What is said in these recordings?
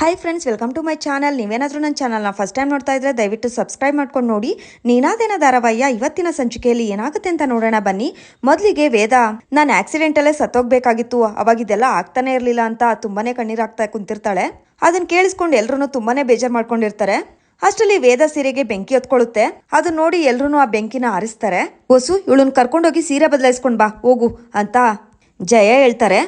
Hi friends welcome to my channel ನೀವೇನಾದರೂ ನನ್ನ ಚಾನಲ್ನ ಫಸ್ಟ್ ಟೈಮ್ ನೋಡ್ತಾ ಇದ್ರೆ ದಯವಿಟ್ಟು ಸಬ್ಸ್ಕ್ರೈಬ್ ಮಾಡ್ಕೊಂಡು ನೋಡಿ. ನೀನಾದೇನ ಧಾರಾವಾಹಿಯ ಇವತ್ತಿನ ಸಂಚಿಕೆಯಲ್ಲಿ ಏನಾಗುತ್ತೆ ಅಂತ ನೋಡೋಣ ಬನ್ನಿ. ಮೊದಲಿಗೆ ವೇದ, ನಾನು ಆಕ್ಸಿಡೆಂಟಲ್ಲೇ ಸತ್ತೋಗ್ಬೇಕಾಗಿತ್ತು. ಅವಾಗ ಇದೆಲ್ಲ ಆಗ್ತಾನೆ ಇರಲಿಲ್ಲ ಅಂತ ತುಂಬಾನೇ ಕಣ್ಣೀರಾಗ್ತಾ ಕುಂತಿರ್ತಾಳೆ. ಅದನ್ನ ಕೇಳಿಸ್ಕೊಂಡು ಎಲ್ಲರೂ ತುಂಬಾನೇ ಬೇಜಾರು ಮಾಡ್ಕೊಂಡಿರ್ತಾರೆ. ಅಷ್ಟರಲ್ಲಿ ವೇದ ಸೀರೆಗೆ ಬೆಂಕಿ ಹೊತ್ಕೊಳ್ಳುತ್ತೆ. ಅದು ನೋಡಿ ಎಲ್ಲರೂ ಆ ಬೆಂಕಿನ ಆರಿಸ್ತಾರೆ. ಹೊಸು ಇವಳನ್ನ ಕರ್ಕೊಂಡೋಗಿ ಸೀರೆ ಬದಲಾಯಿಸ್ಕೊಂಡ್ ಬಾ, ಹೋಗು ಅಂತ ಜಯ ಹೇಳ್ತಾರೆ.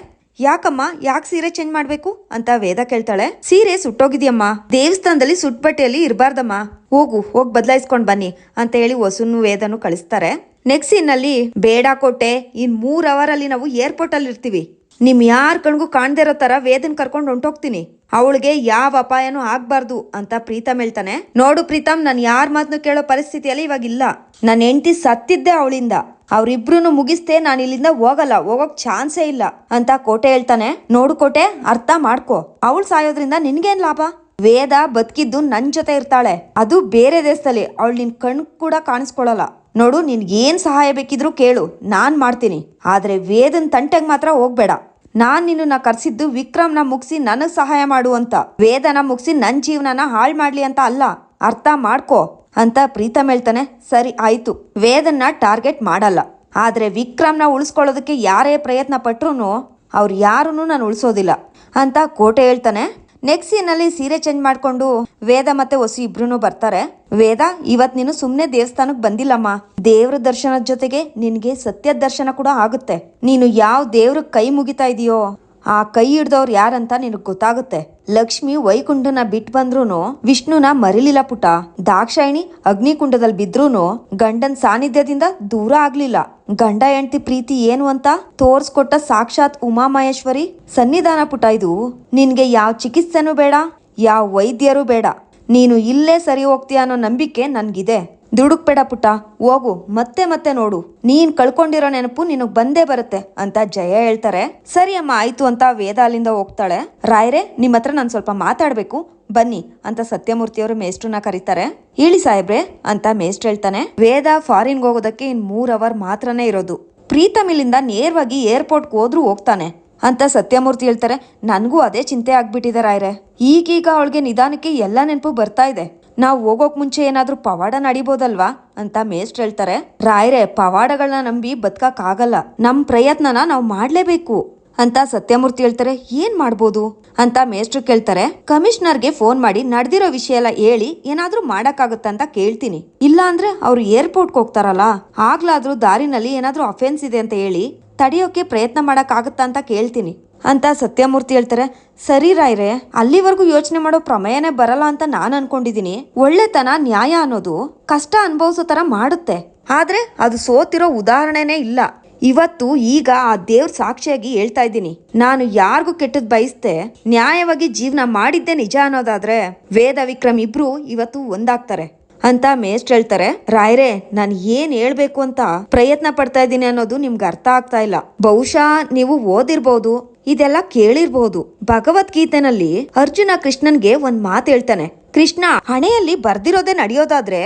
ಯಾಕಮ್ಮ, ಯಾಕೆ ಸೀರೆ ಚೇಂಜ್ ಮಾಡ್ಬೇಕು? ಅಂತ ವೇದ ಕೇಳ್ತಾಳೆ. ಸೀರೆ ಸುಟ್ಟೋಗಿದ್ಯಮ್ಮ. ದೇವಸ್ಥಾನದಲ್ಲಿ ಸುಟ್ಬಟ್ಟೆಯಲ್ಲಿ ಇರಬಾರ್ದಮ್ಮ. ಹೋಗು, ಹೋಗಿ ಬದಲಾಯಿಸ್ಕೊಂಡ್ ಬನ್ನಿ ಅಂತ ಹೇಳಿ ಹೊಸನ್ನು ವೇದನು ಕಳಿಸ್ತಾರೆ. ನೆಕ್ಸ್ಟ್ ಸೀನಲ್ಲಿ ಬೇಡ ಕೋಟೆ, ಇನ್ ಮೂರ್ ಅವರ್ ಅಲ್ಲಿ ನಾವು ಏರ್ಪೋರ್ಟ್ ಅಲ್ಲಿ ಇರ್ತೀವಿ. ನಿಮ್ ಯಾರ ಕಣ್ಗೂ ಕಾಣ್ದೇ ಇರೋ ತರ ವೇದನ್ ಕರ್ಕೊಂಡು ಹೊಂಟೋಗ್ತೀನಿ. ಅವಳಿಗೆ ಯಾವ ಅಪಾಯನೂ ಆಗ್ಬಾರ್ದು ಅಂತ ಪ್ರೀತಮ್ ಹೇಳ್ತಾನೆ. ನೋಡು ಪ್ರೀತಮ್, ನಾನು ಯಾರ ಮಾತನ್ನು ಕೇಳೋ ಪರಿಸ್ಥಿತಿಯಲ್ಲಿ ಇವಾಗ ಇಲ್ಲ ನನ್ನ ಹೆಂಡತಿ ಸತ್ತಿದ್ದೆ ಅವಳಿಂದ. ಅವ್ರಿಬ್ರು ಮುಗಿಸ್ತೇ ನಾನು ಇಲ್ಲಿಂದ ಹೋಗಲ್ಲ, ಹೋಗೋಕ್ ಚಾನ್ಸೇ ಇಲ್ಲ ಅಂತ ಕೋಟೆ ಹೇಳ್ತಾನೆ. ನೋಡು ಕೋಟೆ, ಅರ್ಥ ಮಾಡ್ಕೊ. ಅವಳು ಸಾಯೋದ್ರಿಂದ ನಿನ್ಗೇನ್ ಲಾಭ? ವೇದ ಬದುಕಿದ್ದು ನನ್ ಜೊತೆ ಇರ್ತಾಳೆ. ಅದು ಬೇರೆ ದೇಶದಲ್ಲಿ ಅವಳು ನಿನ್ ಕಣ್ ಕೂಡ ಕಾಣಿಸ್ಕೊಳಲ್ಲ. ನೋಡು ನಿನ್ಗೆ ಏನ್ ಸಹಾಯ ಬೇಕಿದ್ರು ಕೇಳು. ನಾನ್ ಮಾಡ್ತೀನಿ. ಆದ್ರೆ ವೇದನ್ ತಂಟೆಗ್ ಮಾತ್ರ ಹೋಗ್ಬೇಡ. ನಾನ್ ನಿನ್ನ ಕರ್ಸಿದ್ದು ವಿಕ್ರಮ್ನ ಮುಗಿಸಿ ನನಗ್ ಸಹಾಯ ಮಾಡು ಅಂತ. ವೇದನ ಮುಗಿಸಿ ನನ್ ಜೀವನನ ಹಾಳ್ ಮಾಡ್ಲಿ ಅಂತ ಅಲ್ಲ. ಅರ್ಥ ಮಾಡ್ಕೋ. ಅಂತ ಪ್ರೀತಮ್ ಹೇಳ್ತಾನೆ, ಸರಿ, ಆಯ್ತು. ವೇದನ್ನ ಟಾರ್ಗೆಟ್ ಮಾಡಲ್ಲ. ಆದ್ರೆ ವಿಕ್ರಮ್ನ ಉಳಿಸ್ಕೊಳ್ಳೋದಕ್ಕೆ ಯಾರೇ ಪ್ರಯತ್ನ ಪಟ್ರು ಅವ್ರು ಯಾರೂ ನಾನು ಉಳಿಸೋದಿಲ್ಲ. ಅಂತ ಕೋಟೆ ಹೇಳ್ತಾನೆ. ನೆಕ್ಸ್ಟ್ ಸೀನಲ್ಲಿ ಸೀರೆ ಚೇಂಜ್ ಮಾಡ್ಕೊಂಡು ವೇದ ಮತ್ತೆ ಹೊಸ ಇಬ್ರು ಬರ್ತಾರೆ. ವೇದ, ಇವತ್ ನೀನು ಸುಮ್ಮನೆ ದೇವಸ್ಥಾನಕ್ಕೆ ಬಂದಿಲ್ಲಮ್ಮ. ದೇವ್ರ ದರ್ಶನದ ಜೊತೆಗೆ ನಿನಗೆ ಸತ್ಯ ದರ್ಶನ ಕೂಡ ಆಗುತ್ತೆ. ನೀನು ಯಾವ ದೇವ್ರ ಕೈ ಮುಗಿತಾ ಇದೆಯೋ ಆ ಕೈ ಹಿಡ್ದವ್ರು ಯಾರಂತ ನಿನಗೆ ಗೊತ್ತಾಗುತ್ತೆ? ಲಕ್ಷ್ಮಿ ವೈಕುಂಠನ ಬಿಟ್ ಬಂದ್ರೂನು, ವಿಷ್ಣುನ ಮರಿಲಿಲ್ಲ ಪುಟ. ದಾಕ್ಷಾಯಿಣಿ ಅಗ್ನಿಕುಂಡದಲ್ಲಿ ಬಿದ್ರೂನು, ಗಂಡನ್ ಸಾನ್ನಿಧ್ಯದಿಂದ ದೂರ ಆಗ್ಲಿಲ್ಲ. ಗಂಡ ಹೆಂಡತಿ ಪ್ರೀತಿ ಏನು ಅಂತ ತೋರ್ಸ್ಕೊಟ್ಟ ಸಾಕ್ಷಾತ್ ಉಮಾಮಹೇಶ್ವರಿ ಸನ್ನಿಧಾನ ಪುಟ ಇದು. ನಿನ್ಗೆ ಯಾವ ಚಿಕಿತ್ಸೆನೂ ಬೇಡ, ಯಾವ ವೈದ್ಯರು ಬೇಡ. ನೀನು ಇಲ್ಲೇ ಸರಿ ಹೋಗ್ತೀಯ ಅನ್ನೋ ನಂಬಿಕೆ ನನ್ಗಿದೆ. ದುಡುಕ್ಬೇಡ ಪುಟ್ಟ, ಹೋಗು, ಮತ್ತೆ ಮತ್ತೆ ನೋಡು. ನೀನ್ ಕಳ್ಕೊಂಡಿರೋ ನೆನಪು ನಿನಗ್ ಬಂದೇ ಬರುತ್ತೆ ಅಂತ ಜಯ ಹೇಳ್ತಾರೆ. ಸರಿ ಅಮ್ಮ, ಆಯ್ತು ಅಂತ ವೇದ ಅಲ್ಲಿಂದ ಹೋಗ್ತಾಳೆ. ರಾಯರೇ ನಿಮ್ಮ ಹತ್ರ ನಾನು ಸ್ವಲ್ಪ ಮಾತಾಡ್ಬೇಕು. ಬನ್ನಿ ಅಂತ ಸತ್ಯಮೂರ್ತಿಯವರು ಮೇಷ್ಟ್ರನ್ನ ಕರೀತಾರೆ. ಹೇಳಿ ಸಾಹೇಬ್ರೆ ಅಂತ ಮೇಸ್ಟ್ ಹೇಳ್ತಾನೆ. ವೇದ ಫಾರಿನ್ಗೆ ಹೋಗೋದಕ್ಕೆ ಇನ್ ಮೂರ್ ಅವರ್ ಮಾತ್ರನೇ ಇರೋದು. ಪ್ರೀತಮ್ ಇಲ್ಲಿಂದ ನೇರವಾಗಿ ಏರ್ಪೋರ್ಟ್ಗೆ ಹೋದ್ರೂ ಹೋಗ್ತಾನೆ ಅಂತ ಸತ್ಯಮೂರ್ತಿ ಹೇಳ್ತಾರೆ. ನನಗೂ ಅದೇ ಚಿಂತೆ ಆಗ್ಬಿಟ್ಟಿದೆ ರಾಯ್ರೆ. ಈಗೀಗ ಅವಳಿಗೆ ನಿಧಾನಕ್ಕೆ ಎಲ್ಲ ನೆನಪು ಬರ್ತಾ ಇದೆ. ನಾವು ಹೋಗೋಕ್ ಮುಂಚೆ ಏನಾದರೂ ಪವಾಡ ನಡಿಬೋದಲ್ವಾ ಅಂತ ಮೇಷ್ಟ್ರು ಹೇಳ್ತಾರೆ. ರಾಯ್ರೆ ಪವಾಡಗಳನ್ನ ನಂಬಿ ಬದುಕಕ್ಕಾಗಲ್ಲ. ಆಗಲ್ಲ ನಮ್ ಪ್ರಯತ್ನನ ನಾವು ಮಾಡಲೇಬೇಕು ಅಂತ ಸತ್ಯಮೂರ್ತಿ ಹೇಳ್ತಾರೆ. ಏನ್ ಮಾಡ್ಬೋದು? ಅಂತ ಮೇಷ್ಟ್ರು ಕೇಳ್ತಾರೆ. ಕಮಿಷನರ್ಗೆ ಫೋನ್ ಮಾಡಿ ನಡೆದಿರೋ ವಿಷಯ ಎಲ್ಲ ಹೇಳಿ ಏನಾದ್ರೂ ಮಾಡಕ್ಕಾಗುತ್ತಾ ಅಂತ ಕೇಳ್ತೀನಿ. ಇಲ್ಲ ಅಂದ್ರೆ ಅವ್ರು ಏರ್ಪೋರ್ಟ್ಗೆ ಹೋಗ್ತಾರಲ್ಲ, ಆಗ್ಲಾದ್ರೂ ದಾರಿನಲ್ಲಿ ಏನಾದ್ರೂ ಅಫೆನ್ಸ್ ಇದೆ ಅಂತ ಹೇಳಿ ತಡೆಯೋಕೆ ಪ್ರಯತ್ನ ಮಾಡಕ್ಕಾಗತ್ತಾ ಅಂತ ಕೇಳ್ತೀನಿ. ಅಂತ ಸತ್ಯಮೂರ್ತಿ ಹೇಳ್ತಾರೆ, ಸರಿ ರಾಯ್ರೆ, ಅಲ್ಲಿವರೆಗೂ ಯೋಚನೆ ಮಾಡೋ ಪ್ರಮೇಯನೇ ಬರಲ್ಲ ಅಂತ ನಾನು ಅನ್ಕೊಂಡಿದ್ದೀನಿ ಒಳ್ಳೆತನ ನ್ಯಾಯ ಅನ್ನೋದು ಕಷ್ಟ ಅನುಭವಿಸೋ ತರ ಮಾಡುತ್ತೆ. ಆದ್ರೆ ಅದು ಸೋತಿರೋ ಉದಾಹರಣೆನೇ ಇಲ್ಲ. ಇವತ್ತು ಈಗ ಆ ದೇವ್ರ ಸಾಕ್ಷಿಯಾಗಿ ಹೇಳ್ತಾ ಇದ್ದೀನಿ. ನಾನು ಯಾರಿಗೂ ಕೆಟ್ಟದ್ ಬಯಸ್ತೆ ನ್ಯಾಯವಾಗಿ ಜೀವನ ಮಾಡಿದ್ದೆ ನಿಜ ಅನ್ನೋದಾದ್ರೆ ವೇದ ವಿಕ್ರಮ್ ಇಬ್ರು ಇವತ್ತು ಒಂದಾಗ್ತಾರೆ. ಅಂತ ಮೇಸ್ಟ್ ಹೇಳ್ತಾರೆ, ರಾಯ್ರೆ, ನಾನು ಏನ್ ಹೇಳ್ಬೇಕು ಅಂತ ಪ್ರಯತ್ನ ಪಡ್ತಾ ಇದ್ದೀನಿ ಅನ್ನೋದು ನಿಮ್ಗೆ ಅರ್ಥ ಆಗ್ತಾ ಇಲ್ಲ. ಬಹುಶಃ ನೀವು ಓದಿರ್ಬೋದು, ಇದೆಲ್ಲ ಕೇಳಿರ್ಬಹುದು ಭಗವದ್ಗೀತೆನಲ್ಲಿ ಅರ್ಜುನ ಕೃಷ್ಣನ್ಗೆ ಒಂದ್ ಮಾತು ಹೇಳ್ತಾನೆ, ಕೃಷ್ಣ, ಹಣೆಯಲ್ಲಿ ಬರ್ದಿರೋದೇ ನಡೆಯೋದಾದ್ರೆ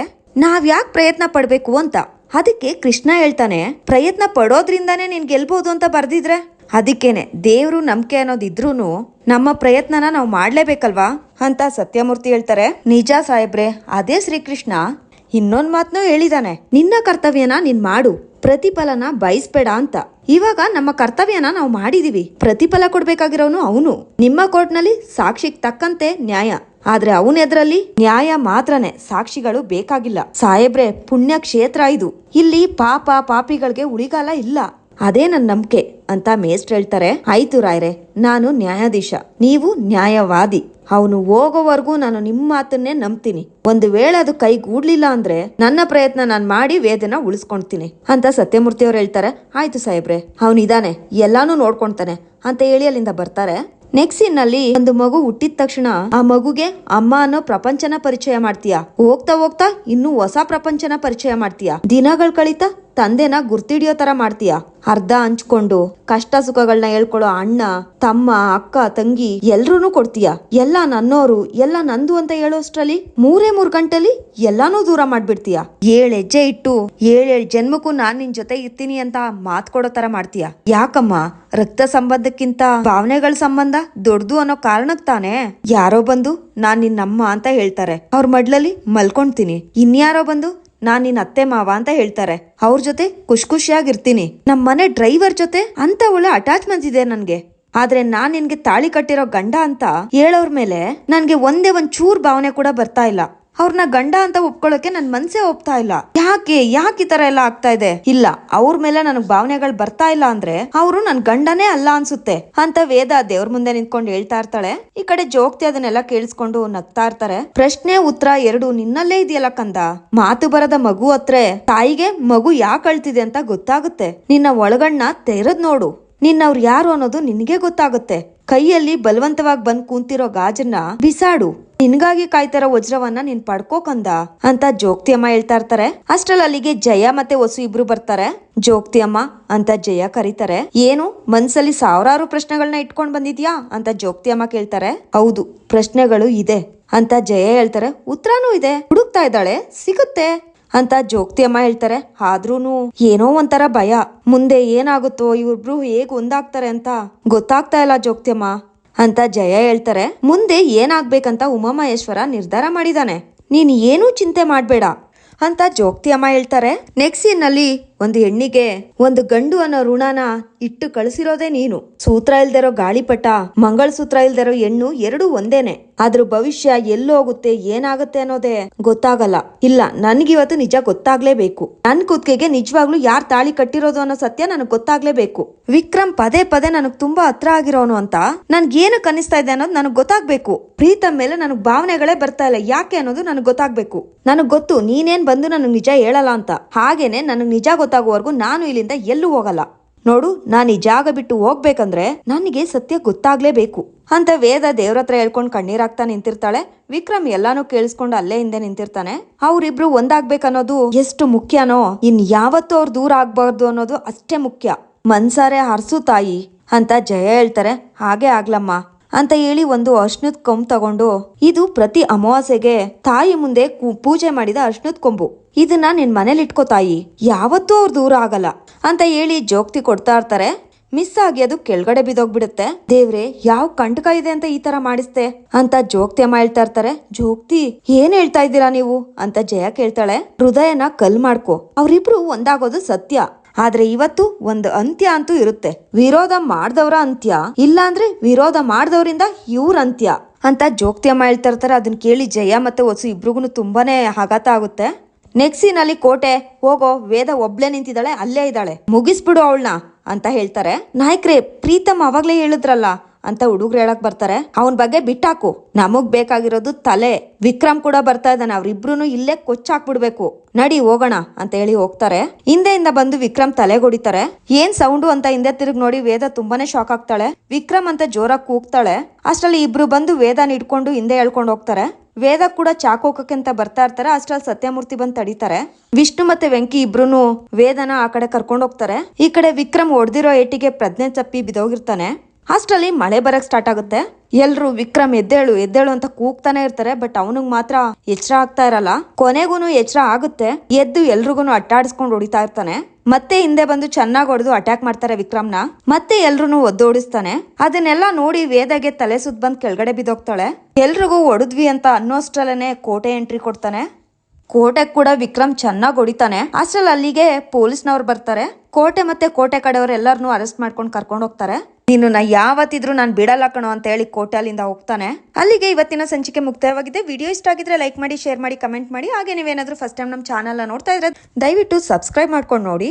ನಾವ್ ಯಾಕೆ ಪ್ರಯತ್ನ ಪಡ್ಬೇಕು ಅಂತ? ಅದಕ್ಕೆ ಕೃಷ್ಣ ಹೇಳ್ತಾನೆ, ಪ್ರಯತ್ನ ಪಡೋದ್ರಿಂದಾನೇ ನೀನ್ ಗೆಲ್ಬಹುದು ಅಂತ ಬರ್ದಿದ್ರೆ. ಅದಕ್ಕೇನೆ ದೇವರು ನಂಬಿಕೆ ಅನ್ನೋದಿದ್ರೂ ನಮ್ಮ ಪ್ರಯತ್ನನ ನಾವು ಮಾಡಲೇಬೇಕಲ್ವಾ ಅಂತ ಸತ್ಯಮೂರ್ತಿ ಹೇಳ್ತಾರೆ. ನಿಜ ಸಾಹೇಬ್ರೆ, ಅದೇ ಶ್ರೀಕೃಷ್ಣ ಇನ್ನೊಂದ್ ಮಾತನ್ನು ಹೇಳಿದಾನೆ. ನಿನ್ನ ಕರ್ತವ್ಯನ ನೀನ್ ಮಾಡು, ಪ್ರತಿಫಲನ ಬಯಸ್ಬೇಡ ಅಂತ. ಇವಾಗ ನಮ್ಮ ಕರ್ತವ್ಯನ ನಾವು ಮಾಡಿದೀವಿ, ಪ್ರತಿಫಲ ಕೊಡ್ಬೇಕಾಗಿರೋನು ಅವನು. ನಿಮ್ಮ ಕೋರ್ಟ್ನಲ್ಲಿ ಸಾಕ್ಷಿಗ್ ತಕ್ಕಂತೆ ನ್ಯಾಯ. ಆದ್ರೆ ಅವನ ಎದುರಲ್ಲಿ ನ್ಯಾಯ ಮಾತ್ರನೇ, ಸಾಕ್ಷಿಗಳು ಬೇಕಾಗಿಲ್ಲ. ಸಾಹೇಬ್ರೆ ಪುಣ್ಯ ಕ್ಷೇತ್ರ ಇದು. ಇಲ್ಲಿ ಪಾಪ ಪಾಪಿಗಳಿಗೆ ಉಳಿಗಾಲ ಇಲ್ಲ. ಅದೇ ನನ್ನ ನಂಬಿಕೆ ಅಂತ ಮೇಸ್ಟ್ ಹೇಳ್ತಾರೆ. ಆಯ್ತು ರಾಯ್ರೆ, ನಾನು ನ್ಯಾಯಾಧೀಶ. ನೀವು ನ್ಯಾಯವಾದಿ. ಅವನು ಹೋಗೋವರೆಗೂ ನಾನು ನಿಮ್ಮ ಮಾತನ್ನೇ ನಂಬ್ತೀನಿ. ಒಂದು ವೇಳೆ ಅದು ಕೈಗೂಡ್ಲಿಲ್ಲ ಅಂದ್ರೆ ನನ್ನ ಪ್ರಯತ್ನ ನಾನು ಮಾಡಿ ವೇದನ ಉಳಿಸ್ಕೊಂತೀನಿ ಅಂತ ಸತ್ಯಮೂರ್ತಿ ಅವ್ರು ಹೇಳ್ತಾರೆ. ಆಯ್ತು ಸಾಹೇಬ್ರೆ ಅವನಿದಾನೆ ಎಲ್ಲಾನು ನೋಡ್ಕೊಂತಾನೆ ಅಂತ ಹೇಳಿ ಅಲ್ಲಿಂದ ಬರ್ತಾರೆ. ನೆಕ್ಸ್ಟ್ನಲ್ಲಿ ಒಂದು ಮಗು ಹುಟ್ಟಿದ ತಕ್ಷಣ, ಆ ಮಗುಗೆ ಅಮ್ಮ ಅನ್ನೋ ಪ್ರಪಂಚನ ಪರಿಚಯ ಮಾಡ್ತೀಯಾ? ಹೋಗ್ತಾ ಹೋಗ್ತಾ ಇನ್ನು ಹೊಸ ಪ್ರಪಂಚನ ಪರಿಚಯ ಮಾಡ್ತೀಯಾ? ದಿನಗಳು ಕಳೀತಾ ತಂದೆನ ಗುರ್ತಿಡಿಯೋ ತರ ಮಾಡ್ತೀಯ? ಅರ್ಧ ಹಂಚ್ಕೊಂಡು, ಕಷ್ಟ ಸುಖಗಳನ್ನ ಹೇಳ್ಕೊಳ್ಳೋ ಅಣ್ಣ, ತಮ್ಮ, ಅಕ್ಕ, ತಂಗಿ ಎಲ್ರೂನು ಕೊಡ್ತೀಯ? ಎಲ್ಲ ನನ್ನೋರು, ಎಲ್ಲ ನಂದು ಅಂತ ಹೇಳೋಷ್ಟ್ರಲ್ಲಿ ಮೂರೇ ಮೂರ್ ಗಂಟೆಲಿ ಎಲ್ಲಾನು ದೂರ ಮಾಡ್ಬಿಡ್ತೀಯ? ಏಳ್ ಹೆಜ್ಜೆ ಇಟ್ಟು ಏಳೇಳ್ ಜನ್ಮಕ್ಕೂ ನಾನ್ ನಿನ್ ಜೊತೆ ಇರ್ತೀನಿ ಅಂತ ಮಾತ್ ಕೊಡೋ ತರ ಮಾಡ್ತೀಯ? ಯಾಕಮ್ಮ? ರಕ್ತ ಸಂಬಂಧಕ್ಕಿಂತ ಭಾವನೆಗಳ ಸಂಬಂಧ ದೊಡ್ಡದು ಅನ್ನೋ ಕಾರಣಕ್ ತಾನೇ? ಯಾರೋ ಬಂದು ನಾನ್ ನಿನ್ನಮ್ಮ ಅಂತ ಹೇಳ್ತಾರೆ. ಅವ್ರ ಮಡ್ಲಲ್ಲಿ ಮಲ್ಕೊಂತೀನಿ ಇನ್ಯಾರೋ ಬಂದು ನಾನ್ ನಿನ್ ಅತ್ತೆ ಮಾವ ಅಂತ ಹೇಳ್ತಾರೆ. ಅವ್ರ ಜೊತೆ ಖುಷ್ ಖುಷಿಯಾಗಿರ್ತೀನಿ ನಮ್ ಮನೆ ಡ್ರೈವರ್ ಜೊತೆ ಅಂತ ಒಳ್ಳೆ ಅಟ್ಯಾಚ್ಮೆಂಟ್ ಇದೆ ನನ್ಗೆ. ಆದ್ರೆ ನಾನ್ ನಿನ್ಗೆ ತಾಳಿ ಕಟ್ಟಿರೋ ಗಂಡ ಅಂತ ಹೇಳೋರ್ ಮೇಲೆ ನನ್ಗೆ ಒಂದೇ ಒಂದ್ ಚೂರ್ ಭಾವನೆ ಕೂಡ ಬರ್ತಾ ಇಲ್ಲ. ಅವ್ರನ್ನ ಗಂಡ ಅಂತ ಒಪ್ಕೊಳ್ಳೋಕೆ ನನ್ ಮನ್ಸೇ ಒಪ್ತಾ ಇಲ್ಲ. ಯಾಕೆ ಯಾಕೆ ಈ ತರ ಎಲ್ಲ ಆಗ್ತಾ ಇದೆ? ಇಲ್ಲ, ಅವ್ರ ಮೇಲೆ ನನಗ್ ಭಾವನೆಗಳು ಬರ್ತಾ ಇಲ್ಲ ಅಂದ್ರೆ ಅವರು ನನ್ ಗಂಡನೇ ಅಲ್ಲ ಅನ್ಸುತ್ತೆ. ಅಂತ ವೇದ ದೇವ್ರ ಮುಂದೆ ನಿಂತ್ಕೊಂಡು ಹೇಳ್ತಾ ಇರ್ತಾಳೆ. ಈ ಕಡೆ ಜೋಗ್ತಿ ಅದನ್ನೆಲ್ಲ ಕೇಳಿಸ್ಕೊಂಡು ನಗ್ತಾ ಇರ್ತಾರೆ. ಪ್ರಶ್ನೆ ಉತ್ತರ ಎರಡು ನಿನ್ನಲ್ಲೇ ಇದೆಯಲ್ಲ ಕಂದ? ಮಾತು ಬರದ ಮಗು ಹತ್ರ ತಾಯಿಗೆ ಮಗು ಯಾಕೆ ಅಳ್ತಿದೆ ಅಂತ ಗೊತ್ತಾಗುತ್ತೆ. ನಿನ್ನ ಒಳಗಣ್ಣ ತೆರದ್ ನೋಡು. ನಿನ್ನವ್ರು ಯಾರು ಅನ್ನೋದು ನಿನಗೆ ಗೊತ್ತಾಗುತ್ತೆ. ಕೈಯಲ್ಲಿ ಬಲವಂತವಾಗಿ ಬಂದ್ ಕೂತಿರೋ ಗಾಜನ್ನ ಬಿಸಾಡು. ನಿನ್ಗಾಗಿ ಕಾಯ್ತಾರ ವಜ್ರವನ್ನ ನೀನ್ ಪಡ್ಕೋಕಂದ ಅಂತ ಜೋಗ್ತಿ ಅಮ್ಮ ಹೇಳ್ತಾ ಇರ್ತಾರೆ. ಅಷ್ಟ್ರಲ್ಲಿ ಅಲ್ಲಿಗೆ ಜಯ ಮತ್ತೆ ವಸು ಇಬ್ರು ಬರ್ತಾರೆ. ಜೋಗ್ತಿ ಅಮ್ಮ ಅಂತ ಜಯ ಕರೀತಾರೆ. ಏನು? ಮನ್ಸಲ್ಲಿ ಸಾವಿರಾರು ಪ್ರಶ್ನೆಗಳನ್ನ ಇಟ್ಕೊಂಡ್ ಬಂದಿದ್ಯಾ? ಅಂತ ಜೋಗ್ತಿ ಅಮ್ಮ ಕೇಳ್ತಾರೆ. ಹೌದು, ಪ್ರಶ್ನೆಗಳು ಇದೆ. ಅಂತ ಜಯ ಹೇಳ್ತಾರೆ. ಉತ್ತರನೂ ಇದೆ. ಹುಡುಕ್ತಾ ಇದ್ದಾಳೆ. ಸಿಗುತ್ತೆ. ಅಂತ ಜೋಗ್ತಿಯಮ್ಮ ಹೇಳ್ತಾರೆ. ಆದ್ರೂನು ಏನೋ ಒಂಥರ ಭಯ. ಮುಂದೆ ಏನಾಗುತ್ತೋ ಇವ್ರಿಬ್ರು ಹೇಗ್ ಒಂದಾಗ್ತಾರೆ ಅಂತ ಗೊತ್ತಾಗ್ತಾ ಇಲ್ಲ ಜೋಕ್ತಿ ಅಮ್ಮ ಅಂತ ಜಯ ಹೇಳ್ತಾರೆ. ಮುಂದೆ ಏನಾಗ್ಬೇಕಂತ ಉಮಾಮಹೇಶ್ವರ ನಿರ್ಧಾರ ಮಾಡಿದಾನೆ. ನೀನು ಏನೂ ಚಿಂತೆ ಮಾಡಬೇಡ ಅಂತ ಜೋಗ್ತಿಯಮ್ಮ ಹೇಳ್ತಾರೆ. ನೆಕ್ಸ್ಟ್ನಲ್ಲಿ ಒಂದು ಹೆಣ್ಣಿಗೆ ಒಂದು ಗಂಡು ಅನ್ನೋ ಋಣನ ಇಟ್ಟು ಕಳಿಸಿರೋದೇ ನೀನು. ಸೂತ್ರ ಇಲ್ದಿರೋ ಗಾಳಿಪಟ, ಮಂಗಳಸೂತ್ರ ಇಲ್ದಿರೋ ಹೆಣ್ಣು ಎರಡು ಒಂದೇನೆ. ಆದ್ರ ಭವಿಷ್ಯ ಎಲ್ಲೋಗುತ್ತೆ ಏನಾಗುತ್ತೆ ಅನ್ನೋದೇ ಗೊತ್ತಾಗಲ್ಲ. ಇಲ್ಲ, ನನ್ಗಿವತ್ತು ನಿಜ ಗೊತ್ತಾಗ್ಲೇಬೇಕು. ನನ್ ಕುತ್ತಿಗೆಗೆ ನಿಜವಾಗ್ಲೂ ಯಾರ್ ತಾಳಿ ಕಟ್ಟಿರೋದು ಅನ್ನೋ ಸತ್ಯ ನನಗ್ ಗೊತ್ತಾಗ್ಲೇಬೇಕು. ವಿಕ್ರಮ್ ಪದೇ ಪದೇ ನನಗ್ ತುಂಬಾ ಹತ್ರ ಆಗಿರೋನು ಅಂತ ನನ್ಗೆ ಏನು ಕನಿಸ್ತಾ ಇದೆ ಅನ್ನೋದು ನನಗ್ ಗೊತ್ತಾಗ್ಬೇಕು. ಪ್ರೀತಮ್ ಮೇಲೆ ನನಗ್ ಭಾವನೆಗಳೇ ಬರ್ತಾ ಇಲ್ಲ. ಯಾಕೆ ಅನ್ನೋದು ನನಗ್ ಗೊತ್ತಾಗ್ಬೇಕು. ನನಗ್ ಗೊತ್ತು, ನೀನೇನ್ ಬಂದು ನನಗ್ ನಿಜ ಹೇಳಲ್ಲ ಅಂತ. ಹಾಗೇನೆ ನನಗ್ ನಿಜ ಗೊತ್ತಾಗುವವರೆಗೂ ನಾನು ಇಲ್ಲಿಂದ ಎಲ್ಲೂ ಹೋಗಲ್ಲ. ನೋಡು, ನಾನು ಈ ಜಾಗ ಬಿಟ್ಟು ಹೋಗ್ಬೇಕಂದ್ರೆ ನನಗೆ ಸತ್ಯ ಗೊತ್ತಾಗ್ಲೇಬೇಕು. ಅಂತ ವೇದ ದೇವ್ರ ಹತ್ರ ಹೇಳ್ಕೊಂಡು ಕಣ್ಣೀರಾಗ್ತಾ ನಿಂತಿರ್ತಾಳೆ. ವಿಕ್ರಮ್ ಎಲ್ಲಾನು ಕೇಳಿಸ್ಕೊಂಡು ಅಲ್ಲೇ ಹಿಂದೆ ನಿಂತಿರ್ತಾನೆ. ಅವ್ರಿಬ್ರು ಒಂದಾಗ್ಬೇಕನ್ನೋದು ಎಷ್ಟು ಮುಖ್ಯನೋ, ಇನ್ ಯಾವತ್ತೂ ಅವ್ರು ದೂರ ಆಗ್ಬಾರ್ದು ಅನ್ನೋದು ಅಷ್ಟೇ ಮುಖ್ಯ. ಮನ್ಸಾರೆ ಹರ್ಸು ತಾಯಿ ಅಂತ ಜಯ ಹೇಳ್ತಾರೆ. ಹಾಗೆ ಆಗ್ಲಮ್ಮ. ಅಂತ ಹೇಳಿ ಒಂದು ಅರ್ಶನದ ಕೊಂಬು ತಗೊಂಡು, ಇದು ಪ್ರತಿ ಅಮಾವಾಸ್ಯೆಗೆ ತಾಯಿ ಮುಂದೆ ಪೂಜೆ ಮಾಡಿದ ಅರ್ಶನದ ಕೊಂಬು. ಇದನ್ನ ನಿನ್ ಮನೇಲಿ ಇಟ್ಕೋ ತಾಯಿ, ಯಾವತ್ತೂ ಅವ್ರು ದೂರ ಆಗಲ್ಲ ಅಂತ ಹೇಳಿ ಜೋಕ್ತಿ ಕೊಡ್ತಾ ಇರ್ತಾರೆ. ಮಿಸ್ ಆಗಿ ಅದು ಕೆಳಗಡೆ ಬಿದ್ದೋಗ್ಬಿಡುತ್ತೆ. ದೇವ್ರೆ, ಯಾವ ಕಂಟಕ ಇದೆ ಅಂತ ಈ ತರ ಮಾಡಿಸ್ತೆ ಅಂತ ಜೋಗ್ತಿ ಅಮ್ಮ ಹೇಳ್ತಾ ಇರ್ತಾರೆ. ಜೋಗ್ತಿ ಏನ್ ಹೇಳ್ತಾ ಇದ್ದೀರಾ ನೀವು? ಅಂತ ಜಯ ಕೇಳ್ತಾಳೆ. ಹೃದಯನ ಕಲ್ ಮಾಡ್ಕೋ. ಅವ್ರಿಬ್ರು ಒಂದಾಗೋದು ಸತ್ಯ. ಆದ್ರೆ ಇವತ್ತು ಒಂದು ಅಂತ್ಯ ಅಂತೂ ಇರುತ್ತೆ. ವಿರೋಧ ಮಾಡಿದವರ ಅಂತ್ಯ, ಇಲ್ಲಾಂದ್ರೆ ವಿರೋಧ ಮಾಡಿದವರಿಂದ ಇವ್ರ ಅಂತ್ಯ ಅಂತ ಜೋಕ್ತಿಯಮ್ಮ ಹೇಳ್ತಾ ಇರ್ತಾರೆ. ಅದನ್ನ ಕೇಳಿ ಜಯ ಮತ್ತೆ ವಸು ಇಬ್ರಿಗೂ ತುಂಬಾನೇ ಆಘಾತ ಆಗುತ್ತೆ. ನೆಕ್ಸ್ಟ್ ಸೀನಲ್ಲಿ ಕೋಟೆ, ಹೋಗೋ, ವೇದ ಒಬ್ಳೆ ನಿಂತಿದ್ದಾಳೆ, ಅಲ್ಲೇ ಇದ್ದಾಳೆ. ಮುಗಿಸ್ಬಿಡು ಅವಳನ್ನ ಅಂತ ಹೇಳ್ತಾರೆ. ನಾಯಕ್ರೆ, ಪ್ರೀತಮ್ ಅವಾಗ್ಲೇ ಹೇಳಿದ್ರಲ್ಲ ಅಂತ ಹುಡುಗ್ರು ಹೇಳಕ್ ಬರ್ತಾರೆ. ಅವನ್ ಬಗ್ಗೆ ಬಿಟ್ಟಾಕು. ನಮಗ್ ಬೇಕಾಗಿರೋದು ತಲೆ. ವಿಕ್ರಮ್ ಕೂಡ ಬರ್ತಾ ಇದ್ದಾನೆ. ಅವ್ರಿಬ್ರು ಇಲ್ಲೇ ಕೊಚ್ಚಾಕ್ಬಿಡ್ಬೇಕು ನಡಿ, ಹೋಗೋಣ ಅಂತ ಹೇಳಿ ಹೋಗ್ತಾರೆ. ಹಿಂದೆಯಿಂದ ಬಂದು ವಿಕ್ರಮ್ ತಲೆಗೊಡಿತಾರೆ. ಏನ್ ಸೌಂಡು ಅಂತ ಹಿಂದೆ ತಿರುಗಿ ನೋಡಿ ವೇದ ತುಂಬಾನೇ ಶಾಕ್ ಆಗ್ತಾಳೆ. ವಿಕ್ರಮ್ ಅಂತ ಜೋರಾಗಿ ಕೂಗ್ತಾಳೆ. ಅಷ್ಟ್ರಲ್ಲಿ ಇಬ್ರು ಬಂದು ವೇದನ ಇಟ್ಕೊಂಡು ಹಿಂದೆ ಹೇಳ್ಕೊಂಡು ಹೋಗ್ತಾರೆ. ವೇದ ಕೂಡ ಚಾಕೋಕಕ್ಕೆ ಅಂತ ಬರ್ತಾ ಇರ್ತಾರೆ. ಅಷ್ಟ್ರಲ್ಲಿ ಸತ್ಯಮೂರ್ತಿ ಬಂದು ತಡೀತಾರೆ. ವಿಷ್ಣು ಮತ್ತೆ ವೆಂಕಿ ಇಬ್ರು ವೇದನ ಆ ಕಡೆ ಕರ್ಕೊಂಡು ಹೋಗ್ತಾರೆ. ಈ ಕಡೆ ವಿಕ್ರಮ್ ಹೊಡೆದಿರೋ ಏಟಿಗೆ ಪ್ರಜ್ಞೆ ತಪ್ಪಿ ಬಿದೋಗಿರ್ತಾನೆ. ಅಷ್ಟರಲ್ಲಿ ಮಳೆ ಬರಕ್ ಸ್ಟಾರ್ಟ್ ಆಗುತ್ತೆ. ಎಲ್ರು ವಿಕ್ರಮ್ ಎದ್ದೇಳು ಎದ್ದೇಳು ಅಂತ ಕೂಗ್ತಾನೆ ಇರ್ತಾರೆ ಬಟ್ ಅವನಿಗೆ ಮಾತ್ರ ಎಚ್ಚರ ಆಗ್ತಾ ಇರಲ್ಲ. ಕೊನೆಗೂನು ಎಚ್ಚರ ಆಗುತ್ತೆ. ಎದ್ದು ಎಲ್ರಿಗೂ ಅಟ್ಟಾಡಿಸ್ಕೊಂಡು ಹೊಡಿತಾ ಇರ್ತಾನೆ. ಮತ್ತೆ ಹಿಂದೆ ಬಂದು ಚೆನ್ನಾಗಿ ಹೊಡೆದು ಅಟ್ಯಾಕ್ ಮಾಡ್ತಾರೆ ವಿಕ್ರಮ್ನ. ಮತ್ತೆ ಎಲ್ರು ಒದ್ದೋಡಿಸ್ತಾನೆ. ಅದನ್ನೆಲ್ಲ ನೋಡಿ ವೇದಗೆ ತಲೆ ಸುತ್ತ ಬಂದ್ ಕೆಳಗಡೆ ಬಿದ್ದೋಗ್ತಾಳೆ. ಎಲ್ರಿಗೂ ಹೊಡೆದ್ವಿ ಅಂತ ಅನ್ನೋಷ್ಟ್ರಲ್ಲೇನೆ ಕೋಟೆ ಎಂಟ್ರಿ ಕೊಡ್ತಾನೆ. ಕೋಟೆ ಕೂಡ ವಿಕ್ರಮ್ ಚೆನ್ನಾಗಿ ಹೊಡಿತಾನೆ. ಅಷ್ಟ್ರಲ್ಲಿ ಅಲ್ಲಿಗೆ ಪೊಲೀಸ್ನವ್ರು ಬರ್ತಾರೆ. ಕೋಟೆ ಮತ್ತೆ ಕೋಟೆ ಕಡೆಯವ್ರು ಎಲ್ಲರನ್ನೂ ಅರೆಸ್ಟ್ ಮಾಡ್ಕೊಂಡು ಕರ್ಕೊಂಡು ಹೋಗ್ತಾರೆ. ನೀನು ನಾ ಯಾವತ್ತಿದ್ರು ನಾನು ಬಿಡಲ್ಲ ಕಣೋ ಅಂತ ಹೇಳಿ ಕೋಟೆ ಅಲ್ಲಿಂದ ಹೋಗ್ತಾನೆ. ಅಲ್ಲಿಗೆ ಇವತ್ತಿನ ಸಂಚಿಕೆ ಮುಕ್ತಾಯವಾಗಿದೆ. ವಿಡಿಯೋ ಇಷ್ಟ ಆಗಿದ್ರೆ ಲೈಕ್ ಮಾಡಿ, ಶೇರ್ ಮಾಡಿ, ಕಮೆಂಟ್ ಮಾಡಿ. ಹಾಗೆ ನೀವೇನಾದ್ರೂ ಫಸ್ಟ್ ಟೈಮ್ ನಮ್ಮ ಚಾನಲ್ನ ನೋಡ್ತಾ ಇದ್ರೆ ದಯವಿಟ್ಟು ಸಬ್ಸ್ಕ್ರೈಬ್ ಮಾಡ್ಕೊಂಡು ನೋಡಿ.